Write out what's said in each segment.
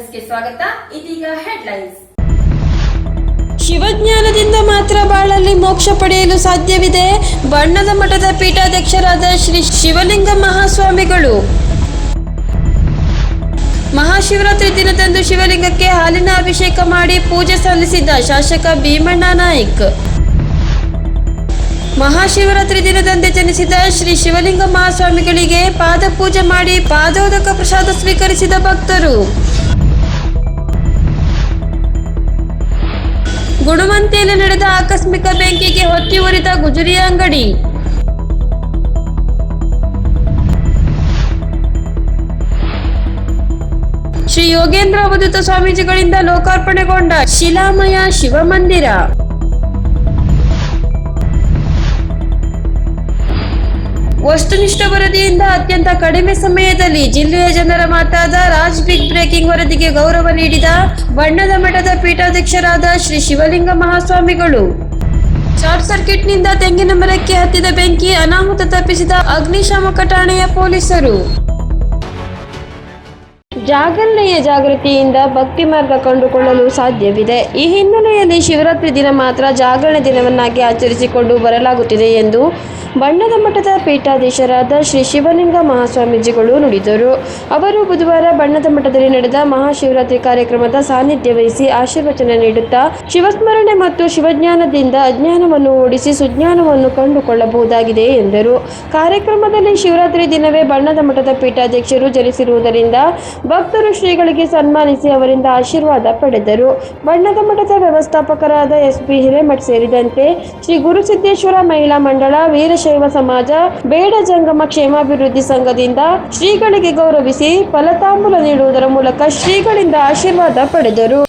ಸ್ವಾಗತ. ಇದೀಗ ಹೆಡ್ಲೈನ್ಸ್. ಶಿವಜ್ಞಾನದಿಂದ ಮಾತ್ರ ಬಾಳಲ್ಲಿ ಮೋಕ್ಷ ಪಡೆಯಲು ಸಾಧ್ಯವಿದೆ. ಬಣ್ಣದ ಮಠದ ಪೀಠಾಧ್ಯಕ್ಷರಾದ ಶ್ರೀ ಶಿವಲಿಂಗ ಮಹಾಸ್ವಾಮಿಗಳು. ಮಹಾಶಿವರಾತ್ರಿ ದಿನದಂದು ಶಿವಲಿಂಗಕ್ಕೆ ಹಾಲಿನ ಅಭಿಷೇಕ ಮಾಡಿ ಪೂಜೆ ಸಲ್ಲಿಸಿದ ಶಾಸಕ ಭೀಮಣ್ಣ ನಾಯ್ಕ್. ಮಹಾಶಿವರಾತ್ರಿ ದಿನದಂದೇ ಜನಿಸಿದ ಶ್ರೀ ಶಿವಲಿಂಗ ಮಹಾಸ್ವಾಮಿಗಳಿಗೆ ಪಾದ ಪೂಜೆ ಮಾಡಿ ಪಾದೋದಕ ಪ್ರಸಾದ ಸ್ವೀಕರಿಸಿದ ಭಕ್ತರು. ಗುಣವಂತೆಯಲ್ಲಿ ನಡೆದ ಆಕಸ್ಮಿಕ ಬೆಂಕಿಗೆ ಹೊತ್ತಿ ಉರಿದ ಗುಜರಿ ಅಂಗಡಿ. ಶ್ರೀ ಯೋಗೇಂದ್ರ ಅವಧೂತ ಸ್ವಾಮೀಜಿಗಳಿಂದ ಲೋಕಾರ್ಪಣೆಗೊಂಡ ಶಿಲಾಮಯ ಶಿವಮಂದಿರ. ವಸ್ತುನಿಷ್ಠ ವರದಿಯಿಂದ ಅತ್ಯಂತ ಕಡಿಮೆ ಸಮಯದಲ್ಲಿ ಜಿಲ್ಲೆಯ ಜನರ ಮಾತಾದ ರಾಜ್ ಬಿಗ್ ಬ್ರೇಕಿಂಗ್ ವರದಿಗೆ ಗೌರವ ನೀಡಿದ ಬಣ್ಣದ ಮಠದ ಪೀಠಾಧ್ಯಕ್ಷರಾದ ಶ್ರೀ ಶಿವಲಿಂಗ ಮಹಾಸ್ವಾಮಿಗಳು. ಶಾರ್ಟ್ ಸರ್ಕ್ಯೂಟ್ನಿಂದ ತೆಂಗಿನ ಮರಕ್ಕೆ ಹತ್ತಿದ ಬೆಂಕಿ ಅನಾಹುತ ತಪ್ಪಿಸಿದ ಅಗ್ನಿಶಾಮಕ ಠಾಣೆಯ ಪೊಲೀಸರು. ಜಾಗರಣೆಯ ಜಾಗೃತಿಯಿಂದ ಭಕ್ತಿ ಮಾರ್ಗ ಕಂಡುಕೊಳ್ಳಲು ಸಾಧ್ಯವಿದೆ. ಈ ಹಿನ್ನೆಲೆಯಲ್ಲಿ ಶಿವರಾತ್ರಿ ದಿನ ಮಾತ್ರ ಜಾಗರಣೆ ದಿನವನ್ನಾಗಿ ಆಚರಿಸಿಕೊಂಡು ಬರಲಾಗುತ್ತಿದೆ ಎಂದು ಬಣ್ಣದ ಮಠದ ಪೀಠಾಧೀಶರಾದ ಶ್ರೀ ಶಿವಲಿಂಗ ಮಹಾಸ್ವಾಮೀಜಿಗಳು ನುಡಿದರು. ಅವರು ಬುಧವಾರ ಬಣ್ಣದ ಮಠದಲ್ಲಿ ನಡೆದ ಮಹಾಶಿವರಾತ್ರಿ ಕಾರ್ಯಕ್ರಮದ ಸಾನ್ನಿಧ್ಯ ವಹಿಸಿ ಆಶೀರ್ವಚನ ನೀಡುತ್ತಾ ಶಿವಸ್ಮರಣೆ ಮತ್ತು ಶಿವಜ್ಞಾನದಿಂದ ಅಜ್ಞಾನವನ್ನು ಓಡಿಸಿ ಸುಜ್ಞಾನವನ್ನು ಕಂಡುಕೊಳ್ಳಬಹುದಾಗಿದೆ ಎಂದರು. ಕಾರ್ಯಕ್ರಮದಲ್ಲಿ ಶಿವರಾತ್ರಿ ದಿನವೇ ಬಣ್ಣದ ಮಠದ ಪೀಠಾಧ್ಯಕ್ಷರು ಜನಿಸಿರುವುದರಿಂದ ಭಕ್ತರು ಶ್ರೀಗಳಿಗೆ ಸನ್ಮಾನಿಸಿ ಅವರಿಂದ ಆಶೀರ್ವಾದ ಪಡೆದರು. ಬಣ್ಣದ ಮಠದ ವ್ಯವಸ್ಥಾಪಕರಾದ ಎಸ್ ಪಿ ಹಿರೇಮಠ್ ಸೇರಿದಂತೆ ಶ್ರೀ ಗುರುಸಿದ್ದೇಶ್ವರ ಮಹಿಳಾ ಮಂಡಳ, ವೀರಶೈವ ಸಮಾಜ, ಬೇಡ ಜಂಗಮ ಕ್ಷೇಮಾಭಿವೃದ್ಧಿ ಸಂಘದಿಂದ ಶ್ರೀಗಳಿಗೆ ಗೌರವಿಸಿ ಫಲತಾಂಬೂಲ ನೀಡುವುದರ ಮೂಲಕ ಶ್ರೀಗಳಿಂದ ಆಶೀರ್ವಾದ ಪಡೆದರು.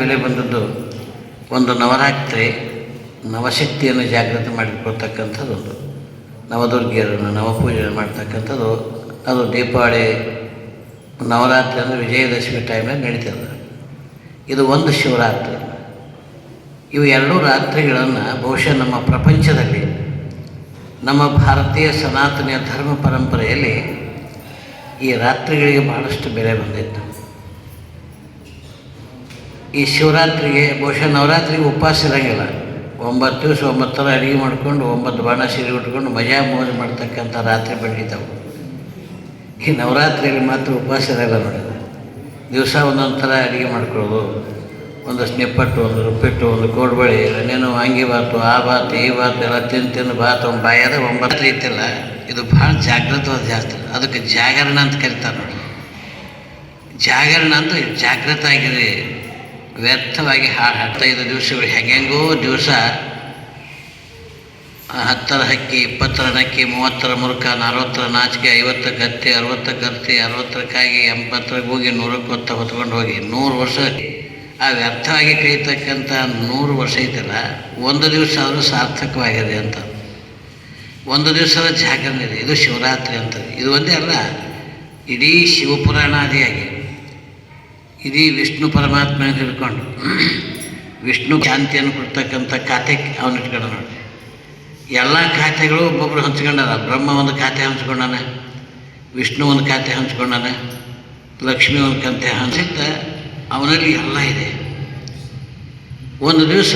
ಬೆಲೆ ಬಂದದ್ದು ಒಂದು ನವರಾತ್ರಿ ನವಶಕ್ತಿಯನ್ನು ಜಾಗೃತಿ ಮಾಡಿಕೊಳ್ತಕ್ಕಂಥದ್ದು ನವದುರ್ಗಿಯರನ್ನು ನವಪೂಜೆ ಮಾಡ್ತಕ್ಕಂಥದ್ದು. ಅದು ದೀಪಾವಳಿ ನವರಾತ್ರಿ ಅಂದರೆ ವಿಜಯದಶಮಿ ಟೈಮಲ್ಲಿ ನಡೀತದೆ ಇದು ಒಂದು ಶಿವರಾತ್ರಿ. ಇವು ಎರಡೂ ರಾತ್ರಿಗಳನ್ನು ಬಹುಶಃ ನಮ್ಮ ಪ್ರಪಂಚದಲ್ಲಿ, ನಮ್ಮ ಭಾರತೀಯ ಸನಾತನೀಯ ಧರ್ಮ ಪರಂಪರೆಯಲ್ಲಿ ಈ ರಾತ್ರಿಗಳಿಗೆ ಬಹಳಷ್ಟು ಬೆಲೆ ಬಂದಿತ್ತು. ಈ ಶಿವರಾತ್ರಿಗೆ, ಬಹುಶಃ ನವರಾತ್ರಿಗೆ ಉಪವಾಸ ಇರೋಂಗಿಲ್ಲ. ಒಂಬತ್ತು ದಿವಸ ಒಂಬತ್ತರ ಅಡುಗೆ ಮಾಡ್ಕೊಂಡು, ಒಂಬತ್ತು ಬಾಣ ಸೀರೆ ಉಟ್ಕೊಂಡು ಮಜಾ ಮೋಜು ಮಾಡ್ತಕ್ಕಂಥ ರಾತ್ರಿ ಬೆಳಗಿತಾವೆ ಈ ನವರಾತ್ರಿಯಲ್ಲಿ ಮಾತ್ರ ಉಪವಾಸ ಇರಲ್ಲ ನೋಡಿ. ದಿವಸ ಒಂದೊಂದು ಥರ ಅಡುಗೆ ಮಾಡ್ಕೊಳ್ಳೋದು. ಒಂದಷ್ಟು ನಿಪ್ಪಟ್ಟು, ಒಂದು ರುಪ್ಪಿಟ್ಟು ಒಂದು ಕೋಡ್ಬಳಿ, ಏನೇನು ವಾಂಗಿ ಬಾತು ಆ ಬಾತು ಈ ಬಾತು ಎಲ್ಲ ತಿಂದು ತಿಂದು ಬಾತು ಒಂದು ಬಾಯಾದ ಒಂಬತ್ತು ಇತ್ತಿಲ್ಲ. ಇದು ಭಾಳ ಜಾಗೃತವಾದ ಜಾಸ್ತಿ ಅದಕ್ಕೆ ಜಾಗರಣ ಅಂತ ಕರಿತಾರೆ ನೋಡಿ. ಜಾಗರಣ ಅಂತ ಜಾಗೃತ ಆಗಿದೆ ವ್ಯರ್ಥವಾಗಿ ಹಾಡು ಹತ್ತೈದು ದಿವಸಗಳು. ಹೆಂಗೆಂಗೋ ದಿವಸ ಹತ್ತರ ಹಕ್ಕಿ, ಇಪ್ಪತ್ತರ ನಕ್ಕಿ, ಮೂವತ್ತರ ಮುರುಕ, ನಲವತ್ತರ ನಾಚಿಕೆ ಐವತ್ತು ಗತ್ತಿ ಅರವತ್ತು ಗತ್ತಿ, ಅರವತ್ತರ ಕಾಗಿ ಎಂಬತ್ತರ ಹೋಗಿ ನೂರಕ್ಕೆ ಹೊತ್ತ ಹೊತ್ಕೊಂಡು ಹೋಗಿ. ನೂರು ವರ್ಷ ಆ ವ್ಯರ್ಥವಾಗಿ ಕೈತಕ್ಕಂಥ ನೂರು ವರ್ಷ ಐತಲ್ಲ, ಒಂದು ದಿವಸ ಆದರೂ ಸಾರ್ಥಕವಾಗಿದೆ ಅಂತ. ಒಂದು ದಿವಸದ ಜಾಗರಣೆ ಇದೆ. ಇದು ಶಿವರಾತ್ರಿ ಅಂತ ಇದು ಒಂದೇ ಅಲ್ಲ, ಇಡೀ ಶಿವಪುರಾಣಾದಿಯಾಗಿ ಇಡೀ ವಿಷ್ಣು ಪರಮಾತ್ಮನ ಹಿಡ್ಕೊಂಡು, ವಿಷ್ಣು ಶಾಂತಿಯನ್ನು ಕೊಡ್ತಕ್ಕಂಥ ಕಾತೆ ಅವನಿಟ್ಕೊಂಡು ನೋಡಿ. ಎಲ್ಲ ಖಾತೆಗಳು ಒಬ್ಬೊಬ್ರು ಹಂಚ್ಕೊಂಡಾರ. ಬ್ರಹ್ಮ ಒಂದು ಖಾತೆ ಹಂಚ್ಕೊಂಡಾನ, ವಿಷ್ಣು ಒಂದು ಖಾತೆ ಹಂಚ್ಕೊಂಡಾನ, ಲಕ್ಷ್ಮಿ ಒಂದು ಖಾತೆ ಹಂಚಿದ್ದ ಅವನಲ್ಲಿ ಎಲ್ಲ ಇದೆ. ಒಂದು ದಿವಸ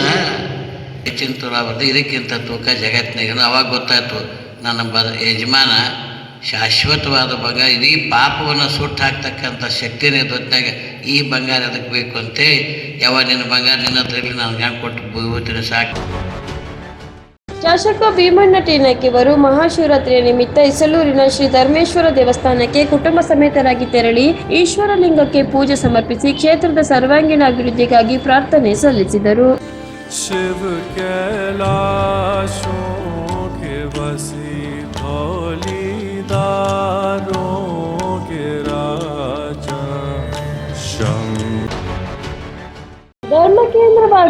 ಹೆಚ್ಚಿನ ತುಲ ಬರ್ತದೆ ಇದಕ್ಕಿಂತ ತೂಕ ಜಗತ್ತಿನಾಗ ಅವಾಗ ಗೊತ್ತಾಯ್ತು, ನನ್ನ ಬ ಯಜಮಾನ ಶಾಶ್ವತವಾದ ಬಂಗ ಇಡೀ ಪಾಪವನ್ನು ಸುಟ್ಟು ಹಾಕ್ತಕ್ಕಂಥ ಶಕ್ತಿನೇ ದೊತ್ತಾಗ ಈ ಬಂಗಾರ ಅದಕ್ಕೆ ಬೇಕು ಅಂತೇಳಿ ಯಾವ ನಿನ್ನ ಬಂಗಾರ ನಿನ್ನ ಹತ್ರ ನಾನು ಕೊಟ್ಟು ಭೂತಿನ ಸಾಕು. ಶಾಸಕ ಭೀಮಣ್ಣ ಟೀನಕ್ಕಿವರು ಮಹಾಶಿವರಾತ್ರಿಯ ನಿಮಿತ್ತ ಇಸಲೂರಿನ ಶ್ರೀ ಧರ್ಮೇಶ್ವರ ದೇವಸ್ಥಾನಕ್ಕೆ ಕುಟುಂಬ ಸಮೇತರಾಗಿ ತೆರಳಿ ಈಶ್ವರಲಿಂಗಕ್ಕೆ ಪೂಜೆ ಸಮರ್ಪಿಸಿ ಕ್ಷೇತ್ರದ ಸರ್ವಾಂಗೀಣ ಅಭಿವೃದ್ಧಿಗಾಗಿ ಪ್ರಾರ್ಥನೆ ಸಲ್ಲಿಸಿದರು.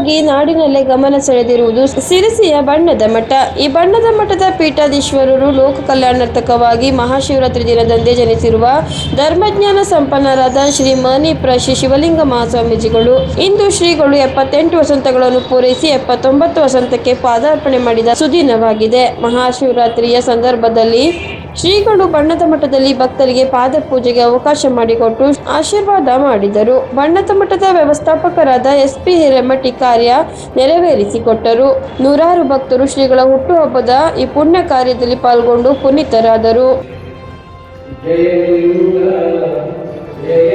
ಈ ನಾಡಿನಲ್ಲೇ ಗಮನ ಸೆಳೆದಿರುವುದು ಸಿರಿಸಿಯ ಬಣ್ಣದ ಮಠ. ಈ ಬಣ್ಣದ ಮಠದ ಪೀಠಾಧೀಶ್ವರರು ಲೋಕ ಕಲ್ಯಾಣಾರ್ಥಕವಾಗಿ ಮಹಾಶಿವರಾತ್ರಿ ದಿನದಂದೇ ಜನಿಸಿರುವ ಧರ್ಮಜ್ಞಾನ ಸಂಪನ್ನರಾದ ಶ್ರೀ ಮನಿ ಪ್ರಶಿ ಶಿವಲಿಂಗ ಮಹಾಸ್ವಾಮೀಜಿಗಳು. ಇಂದು ಶ್ರೀಗಳು ಎಪ್ಪತ್ತೆಂಟು ವಸಂತಗಳನ್ನು ಪೂರೈಸಿ ಎಪ್ಪತ್ತೊಂಬತ್ತು ವಸಂತಕ್ಕೆ ಪಾದಾರ್ಪಣೆ ಮಾಡಿದ ಸುದಿನವಾಗಿದೆ. ಮಹಾಶಿವರಾತ್ರಿಯ ಸಂದರ್ಭದಲ್ಲಿ ಶ್ರೀಗಳು ಬಣ್ಣದ ಮಠದಲ್ಲಿ ಭಕ್ತರಿಗೆ ಪಾದ ಪೂಜೆಗೆ ಅವಕಾಶ ಮಾಡಿಕೊಟ್ಟು ಆಶೀರ್ವಾದ ಮಾಡಿದರು. ಬಣ್ಣದ ಮಠದ ವ್ಯವಸ್ಥಾಪಕರಾದ ಎಸ್ ಪಿ ಹಿರೇಮಠಿ ಕಾರ್ಯ ನೆರವೇರಿಸಿಕೊಟ್ಟರು. ನೂರಾರು ಭಕ್ತರು ಶ್ರೀಗಳ ಹುಟ್ಟುಹಬ್ಬದ ಈ ಪುಣ್ಯ ಕಾರ್ಯದಲ್ಲಿ ಪಾಲ್ಗೊಂಡು ಪುನೀತರಾದರು. ಜಯ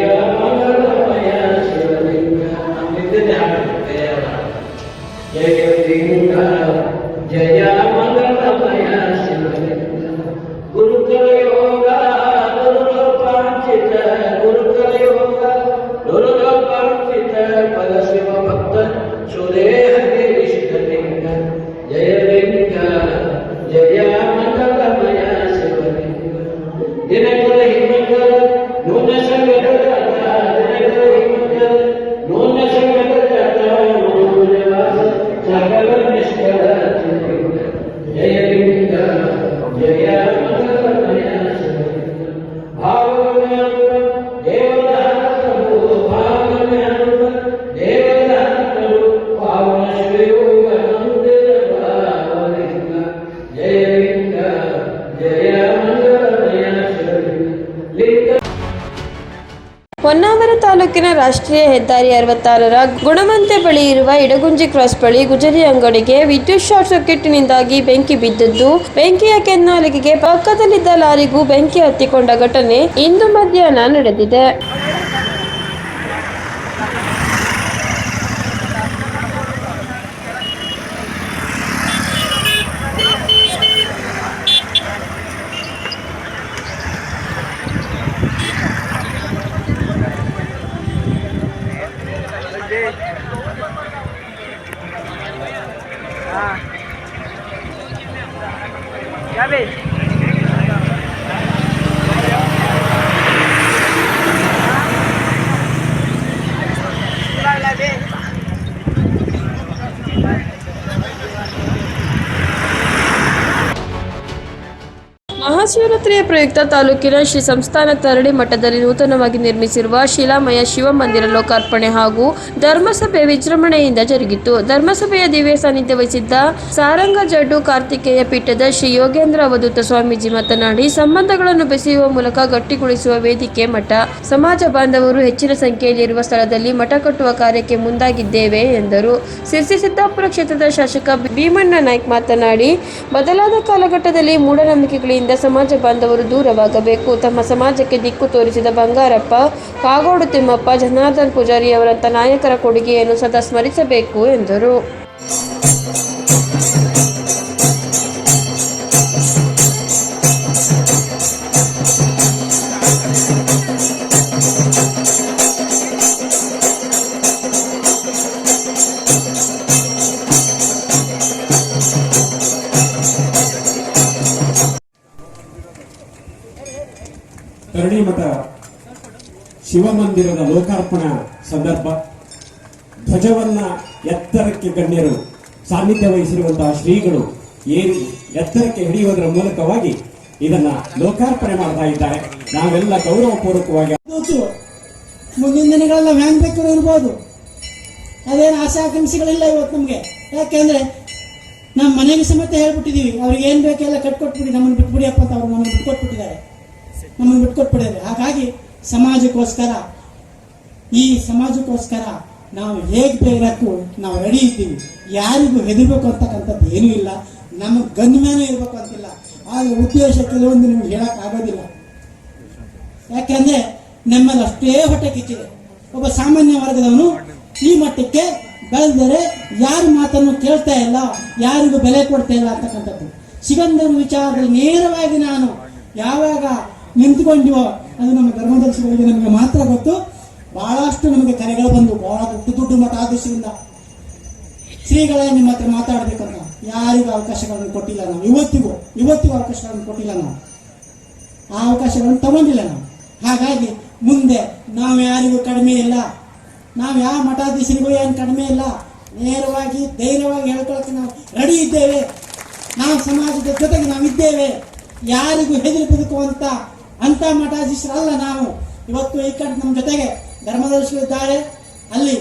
ರಾಷ್ಟ್ರೀಯ ಹೆದ್ದಾರಿ ಅರವತ್ತಾರರ ಗುಣಮಂತೆ ಬಳಿ ಇರುವ ಇಡಗುಂಜಿ ಕ್ರಾಸ್ ಬಳಿ ಗುಜರಿ ಅಂಗಡಿಗೆ ವಿದ್ಯುತ್ ಶಾರ್ಟ್ ಸರ್ಕ್ಯೂಟ್ನಿಂದಾಗಿ ಬೆಂಕಿ ಬಿದ್ದದ್ದು, ಬೆಂಕಿಯ ಕೆನ್ನಾಲಿಗೆಗೆ ಪಕ್ಕದಲ್ಲಿದ್ದ ಲಾರಿಗೂ ಬೆಂಕಿ ಹತ್ತಿಕೊಂಡ ಘಟನೆ ಇಂದು ಮಧ್ಯಾಹ್ನ ನಡೆದಿದೆ. ಮಹಾಶಿವರಾತ್ರಿಯ ಪ್ರಯುಕ್ತ ತಾಲೂಕಿನ ಶ್ರೀ ಸಂಸ್ಥಾನ ತರಡಿ ಮಠದಲ್ಲಿ ನೂತನವಾಗಿ ನಿರ್ಮಿಸಿರುವ ಶಿಲಾಮಯ ಶಿವಮಂದಿರ ಲೋಕಾರ್ಪಣೆ ಹಾಗೂ ಧರ್ಮಸಭೆ ವಿಜೃಂಭಣೆಯಿಂದ ಜರುಗಿತು. ಧರ್ಮಸಭೆಯ ದಿವ್ಯ ಸಾನ್ನಿಧ್ಯ ವಹಿಸಿದ್ದ ಸಾರಂಗ ಜಡ್ಡು ಕಾರ್ತಿಕೇಯ ಪೀಠದ ಶ್ರೀ ಯೋಗೇಂದ್ರ ಅವಧೂತ ಸ್ವಾಮೀಜಿ ಮಾತನಾಡಿ, ಸಂಬಂಧಗಳನ್ನು ಬೆಸೆಯುವ ಮೂಲಕ ಗಟ್ಟಿಗೊಳಿಸುವ ವೇದಿಕೆ ಮಠ, ಸಮಾಜ ಬಾಂಧವರು ಹೆಚ್ಚಿನ ಸಂಖ್ಯೆಯಲ್ಲಿರುವ ಸ್ಥಳದಲ್ಲಿ ಮಠ ಕಟ್ಟುವ ಕಾರ್ಯಕ್ಕೆ ಮುಂದಾಗಿದ್ದೇವೆ ಎಂದರು. ಸಿರ್ಸಿ ಸಿದ್ದಾಪುರ ಕ್ಷೇತ್ರದ ಶಾಸಕ ಭೀಮಣ್ಣ ನಾಯ್ಕ ಮಾತನಾಡಿ, ಬದಲಾದ ಕಾಲಘಟ್ಟದಲ್ಲಿ ಮೂಢನಂಬಿಕೆಗಳಿಂದ ಸಮಾಜ ಬಾಂಧವರು ದೂರವಾಗಬೇಕು. ತಮ್ಮ ಸಮಾಜಕ್ಕೆ ದಿಕ್ಕು ತೋರಿಸಿದ ಬಂಗಾರಪ್ಪ, ಕಾಗೋಡು ತಿಮ್ಮಪ್ಪ, ಜನಾರ್ದನ್ ಪೂಜಾರಿ ಅವರಂಥ ನಾಯಕರ ಕೊಡುಗೆಯನ್ನು ಸದಾ ಸ್ಮರಿಸಬೇಕು ಎಂದರು. ಶಿವಮಂದಿರದ ಲೋಕಾರ್ಪಣಾ ಸಂದರ್ಭ. ಧ್ವಜವನ್ನ ಎತ್ತರಕ್ಕೆ ಗಣ್ಯರು ಸಾನ್ನಿಧ್ಯ ವಹಿಸಿರುವಂತಹ ಶ್ರೀಗಳು ಏರಿ ಎತ್ತರಕ್ಕೆ ಹಿಡಿಯುವುದರ ಮೂಲಕವಾಗಿ ಇದನ್ನ ಲೋಕಾರ್ಪಣೆ ಮಾಡ್ತಾ ಇದ್ದಾರೆ. ನಾವೆಲ್ಲ ಗೌರವಪೂರ್ವಕವಾಗಿ ಮುಂದಿನ ದಿನಗಳೆಲ್ಲ ವ್ಯಾನ್ ಬೇಕಾದ್ರೂ ಇರ್ಬೋದು. ಅದೇನು ಆಸೆ ಇವತ್ತು ನಮಗೆ. ಯಾಕೆಂದ್ರೆ ನಮ್ಮ ಮನೆಗೆ ಸಮೇತ ಹೇಳ್ಬಿಟ್ಟಿದೀವಿ, ಅವ್ರಿಗೆ ಏನು ಬೇಕೆಲ್ಲ ಕಟ್ಕೊಟ್ಬಿಡಿ, ನಮ್ಮನ್ನು ಬಿಟ್ಬಿಡಿಯಪ್ಪ ಅಂತ ಅವ್ರು ನಮ್ಮನ್ನು ಬಿಟ್ಕೊಟ್ಬಿಟ್ಟಿದ್ದಾರೆ. ನಮ್ಮನ್ನು ಬಿಟ್ಕೊಟ್ಬಿಟ್ಟಿದ್ದಾರೆ. ಹಾಗಾಗಿ ಸಮಾಜಕ್ಕೋಸ್ಕರ, ಈ ಸಮಾಜಕ್ಕೋಸ್ಕರ ನಾವು ಹೇಗೆ ಬೇಕು ನಾವು ರೆಡಿ ಇದ್ದೀವಿ. ಯಾರಿಗೂ ಹೆದರ್ಬೇಕು ಅಂತಕ್ಕಂಥದ್ದು ಏನೂ ಇಲ್ಲ. ನಮ್ಮ ಗಂಧಮೇನೂ ಇರಬೇಕು ಅಂತಿಲ್ಲ. ಆದರೆ ಉದ್ದೇಶ ಕೆಲವೊಂದು ನಿಮ್ಗೆ ಹೇಳಕ್ ಆಗೋದಿಲ್ಲ. ಯಾಕೆಂದ್ರೆ ನಮ್ಮಲ್ಲಿ ಅಷ್ಟೇ ಹೊಟ್ಟೆ ಕಿಚ್ಚಿದೆ ಒಬ್ಬ ಸಾಮಾನ್ಯ ವರ್ಗದವನು ಈ ಮಟ್ಟಕ್ಕೆ ಬೆಳೆದರೆ ಯಾರ ಮಾತನ್ನು ಕೇಳ್ತಾ ಇಲ್ಲ, ಯಾರಿಗೂ ಬೆಲೆ ಕೊಡ್ತಾ ಇಲ್ಲ ಅಂತಕ್ಕಂಥದ್ದು. ಸಿಗಂಧರ ವಿಚಾರದಲ್ಲಿ ನೇರವಾಗಿ ನಾನು ಯಾವಾಗ ನಿಂತ್ಕೊಂಡಿವೋ ಅದು ನಮ್ಮ ಧರ್ಮದರ್ಶಿಗಳಿಗೆ ನಮಗೆ ಮಾತ್ರ ಗೊತ್ತು. ಬಹಳಷ್ಟು ನಮಗೆ ಕರೆಗಳು ಬಂದು, ಬಹಳ ದೊಡ್ಡ ದೊಡ್ಡ ಮಠಾಧೀಶರಿಂದ ಶ್ರೀಗಳೇ ನಿಮ್ಮ ಹತ್ರ ಮಾತಾಡಬೇಕಂತ. ಯಾರಿಗೂ ಅವಕಾಶಗಳನ್ನು ಕೊಟ್ಟಿಲ್ಲ ನಾವು. ಇವತ್ತಿಗೂ ಇವತ್ತಿಗೂ ಅವಕಾಶಗಳನ್ನು ಕೊಟ್ಟಿಲ್ಲ ನಾವು. ಆ ಅವಕಾಶಗಳನ್ನು ತಗೊಂಡಿಲ್ಲ ನಾವು. ಹಾಗಾಗಿ ಮುಂದೆ ನಾವು ಯಾರಿಗೂ ಕಡಿಮೆ ಇಲ್ಲ. ನಾವು ಯಾವ ಮಠಾಧೀಶರಿಗೂ ಏನು ಕಡಿಮೆ ಇಲ್ಲ. ನೇರವಾಗಿ, ಧೈರ್ಯವಾಗಿ ಹೇಳ್ಕೊಳಕ್ಕೆ ನಾವು ರೆಡಿ ಇದ್ದೇವೆ. ನಾವು ಸಮಾಜದ ಜೊತೆಗೆ ನಾವು ಇದ್ದೇವೆ ಯಾರಿಗೂ ಹೆದರಿ ಬದುಕುವಂತ ಅಂತ ಮಠಾಧೀಶರಲ್ಲ ನಾವು. ಇವತ್ತು ಈ ಕಡೆ ನಮ್ಮ ಜೊತೆಗೆ ಧರ್ಮದರ್ಶಿಗಳಿದ್ದಾರೆ ಅಲ್ಲಿ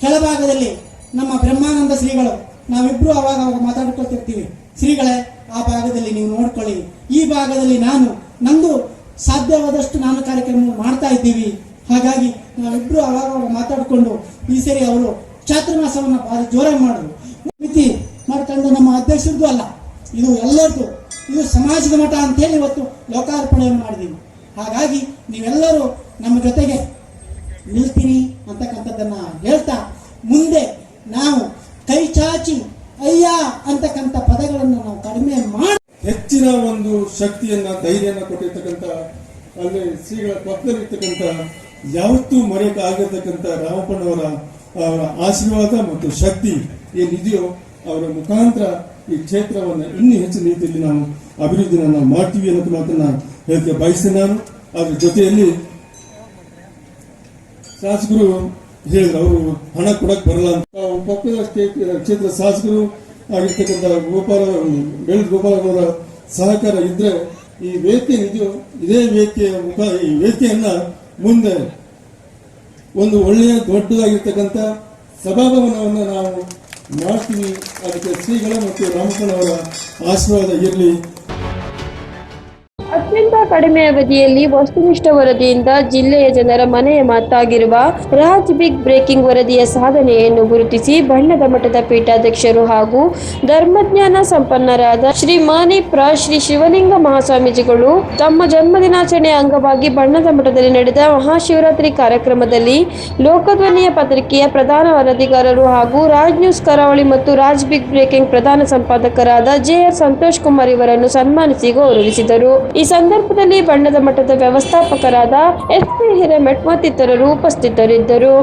ಕೆಳಭಾಗದಲ್ಲಿ ನಮ್ಮ ಬ್ರಹ್ಮಾನಂದ ಶ್ರೀಗಳು. ನಾವಿಬ್ರು ಅವಾಗ ಅವಾಗ ಮಾತಾಡ್ಕೊಳ್ತಿರ್ತೀವಿ. ಶ್ರೀಗಳೇ, ಆ ಭಾಗದಲ್ಲಿ ನೀವು ನೋಡ್ಕೊಳ್ಳಿ. ಈ ಭಾಗದಲ್ಲಿ ನಾನು, ನಂದು ಸಾಧ್ಯವಾದಷ್ಟು ನಾನು ಕಾರ್ಯಕ್ರಮ ಮಾಡ್ತಾ ಇದ್ದೀವಿ. ಹಾಗಾಗಿ ನಾವಿಬ್ರು ಅವಾಗ ಅವಾಗ ಮಾತಾಡಿಕೊಂಡು ಈ ಸರಿ ಅವರು ಚಾತುರ್ಮಾಸವನ್ನು ಭಾರಿ ಜೋರಾಗಿ ಮಾಡಿದ್ರು. ಮಿತಿ ಮಾಡ್ಕೊಂಡು ನಮ್ಮ ಅಧ್ಯಕ್ಷರದ್ದು ಅಲ್ಲ. ಇದು ಎಲ್ಲರದ್ದು ಇದು ಸಮಾಜದ ಮಠ ಅಂತೇಳಿ ಇವತ್ತು ಲೋಕಾರ್ಪಣೆಯನ್ನು ಮಾಡಿದ್ದೀನಿ ಹಾಗಾಗಿ ನೀವೆಲ್ಲರೂ ನಮ್ಮ ಜೊತೆಗೆ ನಿಲ್ತೀನಿ ಅಂತಕ್ಕಂಥದ್ದನ್ನು ಹೇಳ್ತಾ ಮುಂದೆ ನಾವು ಕೈ ಚಾಚಿ ಅಯ್ಯ ಅಂತಕ್ಕಂಥ ಪದಗಳನ್ನು ನಾವು ಕಡಿಮೆ ಮಾಡಿ ಹೆಚ್ಚಿನ ಒಂದು ಶಕ್ತಿಯನ್ನ, ಧೈರ್ಯನ ಕೊಟ್ಟಿರ್ತಕ್ಕಂಥ, ಅಲ್ಲಿ ಶ್ರೀಗಳ ಪಕ್ಕದಲ್ಲಿರ್ತಕ್ಕಂಥ, ಯಾವತ್ತೂ ಮರೆಯಕ್ಕೆ ಆಗಿರ್ತಕ್ಕಂಥ ರಾಮಪ್ಪನವರ ಆಶೀರ್ವಾದ ಮತ್ತು ಶಕ್ತಿ ಏನಿದೆಯೋ ಅವರ ಮುಖಾಂತರ ಈ ಕ್ಷೇತ್ರವನ್ನು ಇನ್ನೂ ಹೆಚ್ಚಿನ ರೀತಿಯಲ್ಲಿ ನಾವು ಅಭಿವೃದ್ಧಿನ ನಾವು ಮಾಡ್ತೀವಿ ಅನ್ನೋದು ಮಾತನ್ನ ಹೇಳಕ್ಕೆ ಬಯಸ್ತೇನೆ ನಾನು. ಅದ್ರ ಜೊತೆಯಲ್ಲಿ ಶಾಸಕರು ಹೇಳಿದ್ರು, ಅವರು ಹಣ ಕೊಡಕ್ ಬರಲ್ಲ ಅಂತ. ಪಕ್ಕದ ಕ್ಷೇತ್ರ ಶಾಸಕರು ಆಗಿರ್ತಕ್ಕಂಥ ಗೋಪಾಲ ಬೆಳ್ ಗೋಪಾಲ ಅವರ ಸಹಕಾರ ಇದ್ರೆ ಈ ವೇದಿಕೆ ಇದು, ಇದೇ ವೇದಿಕೆಯ ಮುಖ, ಈ ವೇದಿಕೆಯನ್ನ ಮುಂದೆ ಒಂದು ಒಳ್ಳೆಯ, ದೊಡ್ಡದಾಗಿರ್ತಕ್ಕಂಥ ಸಭಾಭವನವನ್ನು ನಾವು ಮಾಡ್ತೀವಿ ಅದಕ್ಕೆ ಶ್ರೀಗಳ ಮತ್ತು ರಾಮಪ್ಪನವರ ಆಶೀರ್ವಾದ ಇರಲಿ. ಅತ್ಯಂತ ಕಡಿಮೆ ಅವಧಿಯಲ್ಲಿ ವಸ್ತುನಿಷ್ಠ ವರದಿಯಿಂದ ಜಿಲ್ಲೆಯ ಜನರ ಮನೆಯ ಮಾತಾಗಿರುವ ರಾಜ್ ಬಿಗ್ ಬ್ರೇಕಿಂಗ್ ವರದಿಯ ಸಾಧನೆಯನ್ನು ಗುರುತಿಸಿ ಬಣ್ಣದ ಮಠದ ಪೀಠಾಧ್ಯಕ್ಷರು ಹಾಗೂ ಧರ್ಮಜ್ಞಾನ ಸಂಪನ್ನರಾದ ಶ್ರೀ ಮಾನಿಪ್ರ ಶ್ರೀ ಶಿವಲಿಂಗ ಮಹಾಸ್ವಾಮೀಜಿಗಳು ತಮ್ಮ ಜನ್ಮದಿನಾಚರಣೆಯ ಅಂಗವಾಗಿ ಬಣ್ಣದ ಮಠದಲ್ಲಿ ನಡೆದ ಮಹಾಶಿವರಾತ್ರಿ ಕಾರ್ಯಕ್ರಮದಲ್ಲಿ ಲೋಕಧ್ವನಿಯ ಪತ್ರಿಕೆಯ ಪ್ರಧಾನ ವರದಿಗಾರರು ಹಾಗೂ ರಾಜ್ ನ್ಯೂಸ್ ಕರಾವಳಿ ಮತ್ತು ರಾಜ್ ಬಿಗ್ ಬ್ರೇಕಿಂಗ್ ಪ್ರಧಾನ ಸಂಪಾದಕರಾದ ಜೆ ಆರ್ ಸಂತೋಷ್ ಕುಮಾರ್ ಇವರನ್ನು ಸನ್ಮಾನಿಸಿ ಗೌರವಿಸಿದರು. ಈ ಸಂದರ್ಭದಲ್ಲಿ ಬಣ್ಣದ ಮಠದ ವ್ಯವಸ್ಥಾಪಕರಾದ ಎಸ್ ಪಿ ಹಿರೇಮಠ್ ಮತ್ತಿತರರು ಉಪಸ್ಥಿತರಿದ್ದರು.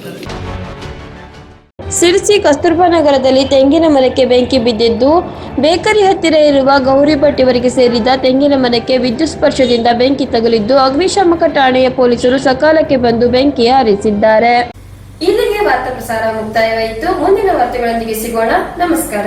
ಒಂದು ಸಿರ್ಸಿ ಕಸ್ತೂರ್ಬಾ ನಗರದಲ್ಲಿ ತೆಂಗಿನ ಮರಕ್ಕೆ ಬೆಂಕಿ ಬಿದ್ದಿದ್ದು, ಬೇಕರಿ ಹತ್ತಿರ ಇರುವ ಗೌರಿ ಭಟ್ ಇವರಿಗೆ ಸೇರಿದ ತೆಂಗಿನ ಮರಕ್ಕೆ ವಿದ್ಯುತ್ ಸ್ಪರ್ಶದಿಂದ ಬೆಂಕಿ ತಗುಲಿದ್ದು, ಅಗ್ನಿಶಾಮಕ ಠಾಣೆಯ ಪೊಲೀಸರು ಸಕಾಲಕ್ಕೆ ಬಂದು ಬೆಂಕಿ ಹಾರಿಸಿದ್ದಾರೆ. ಇಲ್ಲಿಗೆ ವಾರ್ತಾ ಪ್ರಸಾರ ಮುಕ್ತಾಯವಾಯಿತು. ಮುಂದಿನ ವಾರ್ತೆಗಳೊಂದಿಗೆ ಸಿಗೋಣ. ನಮಸ್ಕಾರ.